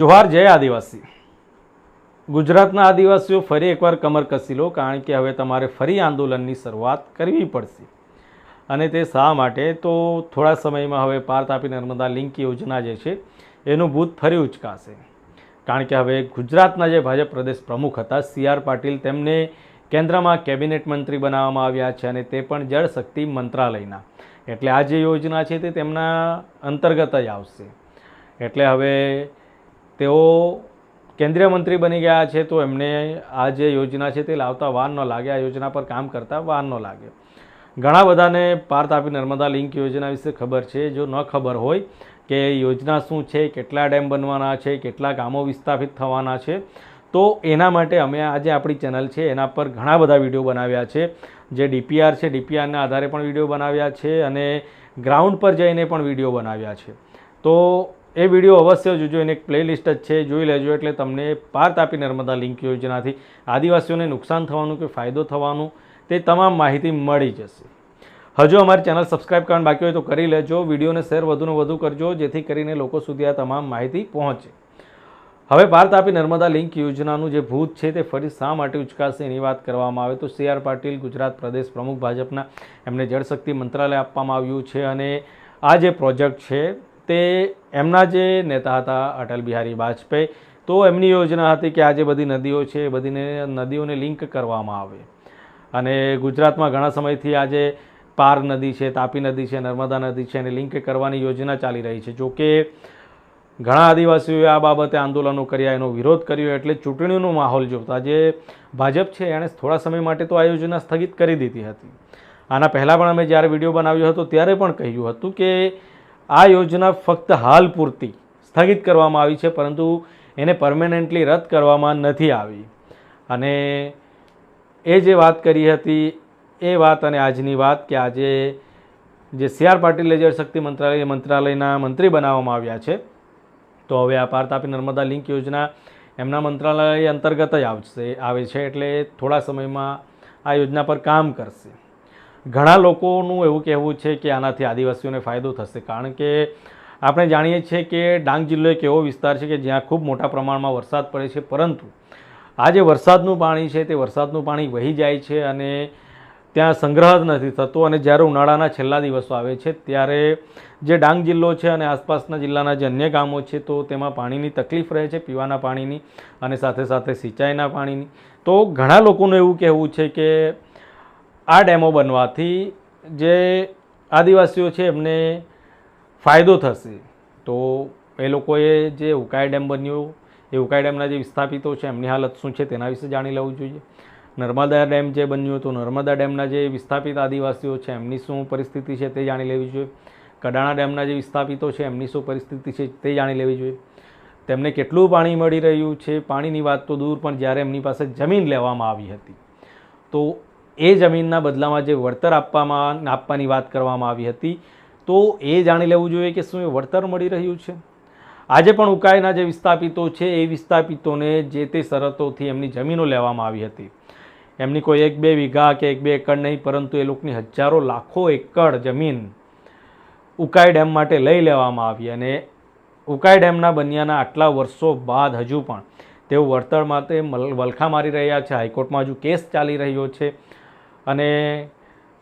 જોહાર જય આદિવાસી. ગુજરાતના આદિવાસીઓ ફરી એકવાર કમર કસી લો, કારણ કે હવે તમારે ફરી આંદોલનની શરૂઆત કરવી પડશે. અને તે શા માટે? તો થોડા સમયમાં હવે પાર તાપી નર્મદા લિંક યોજના જે છે, એનું ભૂત ફરી ઉચકાશે. કારણ કે હવે ગુજરાતના જે ભાજપ પ્રદેશ પ્રમુખ હતા, સી આર પાટીલ, તેમને કેન્દ્રમાં કેબિનેટ મંત્રી બનાવવામાં આવ્યા છે અને તે પણ જળશક્તિ મંત્રાલયના. એટલે આ જે યોજના છે તે તેમના અંતર્ગત જ આવશે. એટલે હવે તેઓ કેન્દ્રીય મંત્રી બની ગયા છે, તો એમને આ જે યોજના છે તે લાવતા વાર ન લાગે. આ યોજના પર કામ કરતા વાર ન લાગે. ઘણા બધાને પાર તાપી નર્મદા લિંક યોજના વિશે ખબર છે. જો ન ખબર હોય કે યોજના શું છે, કેટલા ડેમ બનવાના છે, કેટલા ગામો વિસ્થાપિત થવાના છે, તો એના માટે અમે આજે આપણી ચેનલ છે, એના પર ઘણા બધા વીડિયો બનાવ્યા છે. જે ડીપીઆર છે, ડીપીઆરના આધારે પણ વીડિયો બનાવ્યા છે અને ગ્રાઉન્ડ પર જઈને પણ વીડિયો બનાવ્યા છે. તો એ વીડિયો અવશ્ય જોજો, એની એક પ્લેલિસ્ટ જ છે, જોઈ લેજો. એટલે તમને પાર તાપી નર્મદા લિંક યોજનાથી આદિવાસીઓને નુકસાન થવાનું કે ફાયદો થવાનું તે તમામ માહિતી મળી જશે. હજુ અમારી ચેનલ સબસ્ક્રાઇબ કરવાનું બાકી હોય તો કરી લેજો. વિડીયોને શેર વધુને વધુ કરજો, જેથી કરીને લોકો સુધી આ તમામ માહિતી પહોંચે. હવે પાર તાપી નર્મદા લિંક યોજનાનું જે ભૂત છે તે ફરી શા માટે ઉચકાશે એની વાત કરવામાં આવે તો સી આર પાટીલ, ગુજરાત પ્રદેશ પ્રમુખ ભાજપના એમને જળશક્તિ મંત્રાલય આપવામાં આવ્યું છે અને આ જે પ્રોજેક્ટ છે તે એમના જે નેતા હતા અટલ બિહારી વાજપેયી, તો એમની યોજના હતી કે આ જે બધી નદીઓ છે એ બધીને નદીઓને લિંક કરવામાં આવે. અને ગુજરાતમાં ઘણા સમયથી આજે પાર નદી છે, તાપી નદી છે, નર્મદા નદી છે એને લિંક કરવાની યોજના ચાલી રહી છે. જોકે ઘણા આદિવાસીઓએ આ બાબતે આંદોલનો કર્યા, એનો વિરોધ કર્યો, એટલે ચૂંટણીનો માહોલ જોતા. જે ભાજપ છે, એણે થોડા સમય માટે તો આ યોજના સ્થગિત કરી દીધી હતી. આના પહેલાં પણ અમે જ્યારે વીડિયો બનાવ્યો હતો, ત્યારે પણ કહ્યું હતું કે આ યોજના ફક્ત હાલ પૂરતી સ્થગિત કરવામાં આવી છે, પરંતુ એને પરમેનન્ટલી રદ કરવામાં નથી આવી. અને એ જે વાત કરી હતી, એ વાત અને આજની વાત કે આજે જે સી આર પાટીલે જળશક્તિ મંત્રાલય મંત્રાલયના મંત્રી બનાવવામાં આવ્યા છે, તો હવે આ પાર તાપી નર્મદા લિંક યોજના એમના મંત્રાલય અંતર્ગત જ આવશે, આવે છે, એટલે થોડા સમયમાં આ યોજના પર કામ કરશે. ઘણા લોકોનું એવું કહેવું છે કે આનાથી આદિવાસીઓને ફાયદો થશે. કારણ કે આપણે જાણીએ છીએ કે ડાંગ જિલ્લો એક એવો વિસ્તાર છે કે જ્યાં ખૂબ મોટા પ્રમાણમાં વરસાદ પડે છે. પરંતુ આ જે વરસાદનું પાણી છે તે વરસાદનું પાણી વહી જાય છે અને ત્યાં સંગ્રહ જ નથી થતો. અને જ્યારે ઉનાળાના છેલ્લા દિવસો આવે છે, ત્યારે જે ડાંગ જિલ્લો છે અને આસપાસના જિલ્લાના જે અન્ય ગામો છે, તો તેમાં પાણીની તકલીફ રહે છે, પીવાના પાણીની અને સાથે સાથે સિંચાઈના પાણીની. તો ઘણા લોકોનું એવું કહેવું છે કે આ ડેમો બનવાથી જે આદિવાસીઓ છે એમને ફાયદો થશે. તો એ લોકોએ જે ઉકાઈ ડેમ બન્યો, એ ઉકાઈ ડેમના જે વિસ્થાપિતો છે, એમની હાલત શું છે તેના વિશે જાણી લેવું જોઈએ. નર્મદા ડેમ જે બન્યો તો નર્મદા ડેમના જે વિસ્થાપિત આદિવાસીઓ છે, એમની શું પરિસ્થિતિ છે તે જાણી લેવી જોઈએ. કડાણા ડેમના જે વિસ્થાપિતો છે, એમની શું પરિસ્થિતિ છે તે જાણી લેવી જોઈએ. તેમને કેટલું પાણી મળી રહ્યું છે? પાણીની વાત તો દૂર, પણ જ્યારે એમની પાસે જમીન લેવામાં આવી હતી. તો એ જમીનના બદલામાં જે વળતર આપવામાં, આપવાની વાત કરવામાં આવી હતી, તો એ જાણી લેવું જોઈએ કે શું એ વળતર મળી રહ્યું છે. આજે પણ ઉકાઈના જે વિસ્થાપિતો છે, એ વિસ્થાપિતોને જે તે શરતોથી એમની જમીનો લેવામાં આવી હતી. એમની કોઈ એક બે વીઘા કે એક બે એકડ નહીં, પરંતુ એ લોકોની હજારો, લાખો એકડ જમીન ઉકાઈ ડેમ માટે લઈ લેવામાં આવી અને ઉકાઈ ડેમના બન્યાના આટલા વર્ષો બાદ હજુ પણ તેઓ વળતર માટે મલ- વલખા મારી રહ્યા છે. હાઈકોર્ટમાં હજુ કેસ ચાલી રહ્યો છે. અને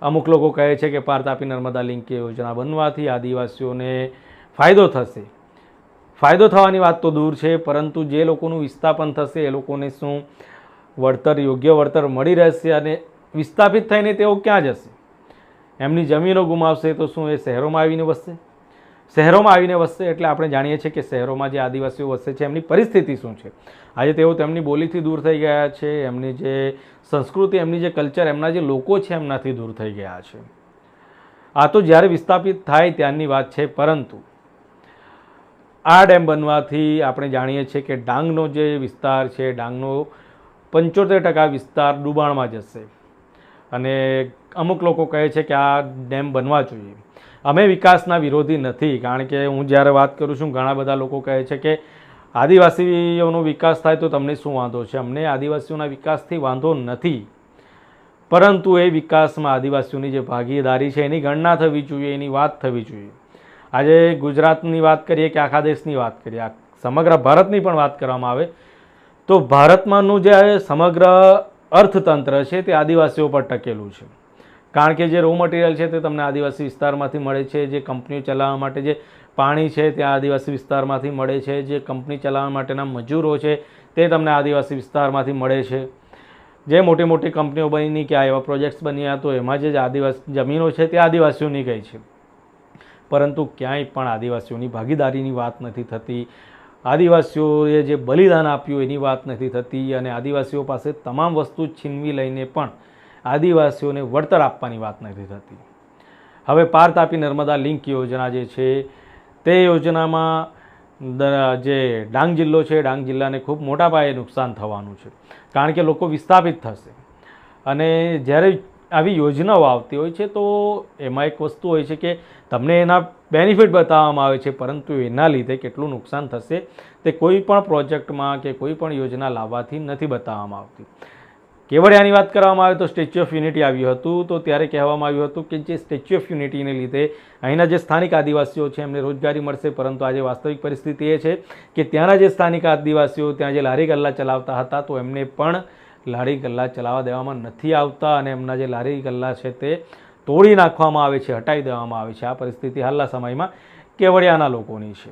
અમુક લોકો કહે છે કે પાર તાપી નર્મદા લિંક યોજના બનવાથી આદિવાસીઓને ફાયદો થશે. ફાયદો થવાની વાત તો દૂર છે, પરંતુ જે લોકોનું વિસ્થાપન થશે, એ લોકોને શું વળતર, યોગ્ય વળતર મળી રહેશે અને વિસ્થાપિત થઈને તેઓ ક્યાં જશે? એમની જમીનો ગુમાવશે તો શું એ શહેરોમાં આવીને વસશે? શહેરોમાં આવીને વસશે એટલે આપણે જાણીએ છીએ કે શહેરોમાં જે આદિવાસીઓ વસે છે, એમની પરિસ્થિતિ શું છે? આજે તેઓ તેમની બોલીથી દૂર થઈ ગયા છે, એમની જે સંસ્કૃતિ, એમની જે કલ્ચર, એમના જે લોકો છે એમનાથી દૂર થઈ ગયા છે. આ તો જ્યારે વિસ્થાપિત થાય ત્યારની વાત છે, પરંતુ આ ડેમ બનવાથી આપણે જાણીએ છીએ કે ડાંગનો જે વિસ્તાર છે, ડાંગનો પંચોતેર ટકા વિસ્તાર ડૂબાણમાં જશે. અને અમુક લોકો કહે છે કે આ ડેમ બનવા જોઈએ. અમે વિકાસના વિરોધી નથી, કારણ કે હું જ્યારે વાત કરું છું, ઘણા બધા લોકો કહે છે કે આદિવાસીઓનો વિકાસ થાય તો તમને શું વાંધો છે? અમને આદિવાસીઓના વિકાસથી વાંધો નથી. પરંતુ એ વિકાસમાં આદિવાસીઓની જે ભાગીદારી છે, એની ગણના થવી જોઈએ, એની વાત થવી જોઈએ. આજે ગુજરાતની વાત કરીએ કે આખા દેશની વાત કરીએ સમગ્ર ભારતની પણ વાત કરવામાં આવે, તો ભારતમાંનું જે સમગ્ર અર્થતંત્ર છે, તે આદિવાસીઓ પર ટકેલું છે. કારણ કે જે રો મટીરિયલ છે તે તમને આદિવાસી વિસ્તારમાંથી મળે છે, જે કંપનીઓ ચલાવવા માટે જે પાણી છે તે આદિવાસી વિસ્તારમાંથી મળે છે, જે કંપની ચલાવવા માટેના મજૂરો છે તે તમને આદિવાસી વિસ્તારમાંથી મળે છે. જે મોટી મોટી કંપનીઓ બની કે આ એવા પ્રોજેક્ટ્સ બન્યા તો એમાં જે આદિવાસી, જમીનો છે તે આદિવાસીઓની ગઈ છે. પરંતુ ક્યાંય પણ આદિવાસીઓની ભાગીદારીની વાત નથી થતી. આદિવાસીઓએ જે બલિદાન આપ્યું એની વાત નથી થતી અને આદિવાસીઓ પાસે તમામ વસ્તુ છીનવી લઈને પણ આદિવાસીઓને વળતર આપવાની વાત નથી થતી. હવે પાર તાપી નર્મદા લિંક યોજના જે છે, તે યોજનામાં જે ડાંગ જિલ્લો છે, ડાંગ જિલ્લાને ખૂબ મોટા પાયે નુકસાન થવાનું છે. કારણ કે લોકો વિસ્થાપિત થશે. અને જ્યારે આવી યોજનાઓ આવતી હોય છે, તો એમાં એક વસ્તુ હોય છે કે તમને એના બેનિફિટ બતાવવામાં આવે છે, પરંતુ એના લીધે કેટલું નુકસાન થશે, તે કોઈ પણ પ્રોજેક્ટમાં કે કોઈ પણ યોજના લાવવાથી નથી બતાવવામાં આવતી. કેવડિયાની વાત કરવામાં આવે તો સ્ટેચ્યુ ઓફ યુનિટી આવ્યું હતું. તો ત્યારે કહેવામાં આવ્યું હતું કે જે સ્ટેચ્યુ ઓફ યુનિટીને લીધે અહીંના જે સ્થાનિક આદિવાસીઓ છે, એમને રોજગારી મળશે. પરંતુ આજે વાસ્તવિક પરિસ્થિતિ એ છે કે ત્યાંના જે સ્થાનિક આદિવાસીઓ ત્યાં જે લારી ગલ્લા ચલાવતા હતા, તો એમને પણ લારી ગલ્લા ચલાવવા દેવામાં નથી આવતા અને એમના જે લારી ગલ્લા છે તે તોડી નાખવામાં આવે છે હટાવી દેવામાં આવે છે. આ પરિસ્થિતિ હાલના સમયમાં કેવડિયાના લોકોની છે.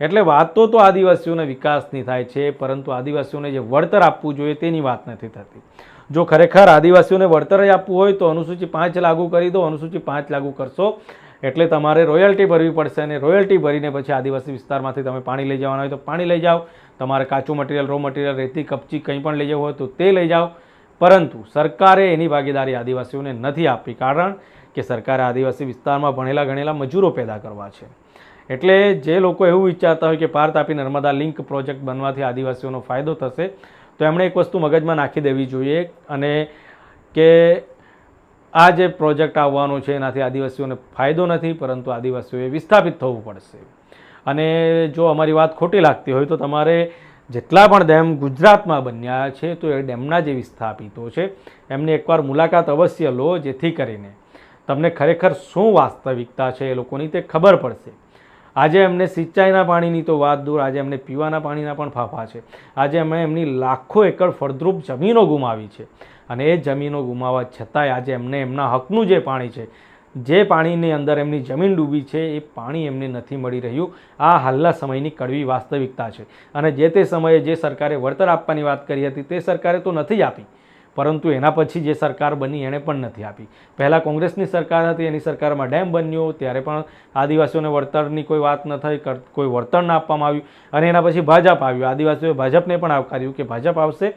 એટલે વાત તો આદિવાસીઓના વિકાસની થાય છે, પરંતુ આદિવાસીઓને જે વળતર આપવું જોઈએ તેની વાત નથી થતી. જો ખરેખર આદિવાસીઓને વળતર જ આપવું હોય તો અનુસૂચિ પાંચ લાગુ કરી દો, અનુસૂચિ પાંચ લાગુ કરશો. એટલે તમારે રોયલ્ટી ભરવી પડશે અને રોયલ્ટી ભરીને પછી આદિવાસી વિસ્તારમાંથી તમે પાણી લઈ જવાના હોય તો પાણી લઈ જાઓ. તમારે કાચું મટીરિયલ રો મટીરિયલ રેતી, કપચી કંઈ પણ લઈ જવું હોય તો તે લઈ જાઓ. પરંતુ સરકારે એની ભાગીદારી આદિવાસીઓને નથી આપી, કારણ કે સરકારે આદિવાસી વિસ્તારમાં ભણેલા ગણેલા મજૂરો પેદા કરવા છે. એટલે જે લોકો એવું વિચારતા હોય કે પાર તાપી નર્મદા લિંક પ્રોજેક્ટ બનવાથી આદિવાસીઓનો ફાયદો થશે, તો એમણે એક વસ્તુ મગજમાં નાખી દેવી જોઈએ અને કે આ જે પ્રોજેક્ટ આવવાનો છે એનાથી આદિવાસીઓને ફાયદો નથી, પરંતુ આદિવાસીઓએ વિસ્થાપિત થવું પડશે. અને જો અમારી વાત ખોટી લાગતી હોય તો તમારે જેટલા પણ ડેમ ગુજરાતમાં બન્યા છે તો એ ડેમના જે વિસ્થાપિતો છે. એમની એકવાર મુલાકાત અવશ્ય લો, જેથી કરીને તમને ખરેખર શું વાસ્તવિકતા છે એ લોકોની તે ખબર પડશે. આજે એમને સિંચાઈના પાણીની તો વાત દૂર, આજે એમને પીવાના પાણીના પણ ફાફા છે. આજે એમણે એમની લાખો એકર ફળદ્રુપ જમીનો ગુમાવી છે. અને એ જમીનો ગુમાવવા છતાંય આજે એમને એમના હકનું જે પાણી છે, જે પાણીની અંદર એમની જમીન ડૂબી છે, એ પાણી એમને નથી મળી રહ્યું. આ હાલના સમયની કડવી વાસ્તવિકતા છે. અને જે તે સમયે જે સરકારે વળતર આપવાની વાત કરી હતી, તે સરકારે તો નથી જ આપી. પરંતુ એના પછી જે સરકાર બની એણે પણ નથી આપી. પહેલાં કોંગ્રેસની સરકાર હતી, એની સરકારમાં ડેમ બન્યો, ત્યારે પણ આદિવાસીઓને વળતરની કોઈ વાત ન થઈ કોઈ વળતર ના આપવામાં આવ્યું. અને એના પછી ભાજપ આવ્યું. આદિવાસીઓએ ભાજપને પણ આવકાર્યું કે ભાજપ આવશે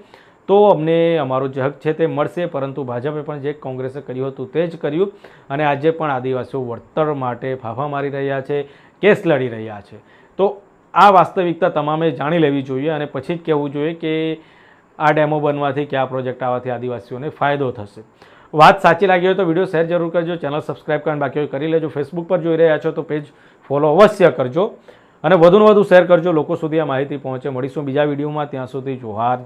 તો અમને અમારો જે હક છે તે મળશે, પરંતુ ભાજપે પણ જે કોંગ્રેસે કર્યું હતું તે જ કર્યું. અને આજે પણ આદિવાસીઓ વળતર માટે ફાફા મારી રહ્યા છે, કેસ લડી રહ્યા છે. તો આ વાસ્તવિકતા તમામે જાણી લેવી જોઈએ અને પછી જ કહેવું જોઈએ કે આ ડેમો બનવાથી કે આ પ્રોજેક્ટ આવવાથી આદિવાસીઓને ફાયદો થશે. વાત સાચી લાગી હોય તો વીડિયો શેર જરૂર કરજો, ચેનલ સબસ્ક્રાઇબ કરીને બાકી કરી લેજો. ફેસબુક પર જોઈ રહ્યા છો તો પેજ ફોલો અવશ્ય કરજો. અને વધુને વધુ શેર કરજો. લોકો સુધી આ માહિતી પહોંચે. મળીશું બીજા વિડીયોમાં. ત્યાં સુધી જોહાર.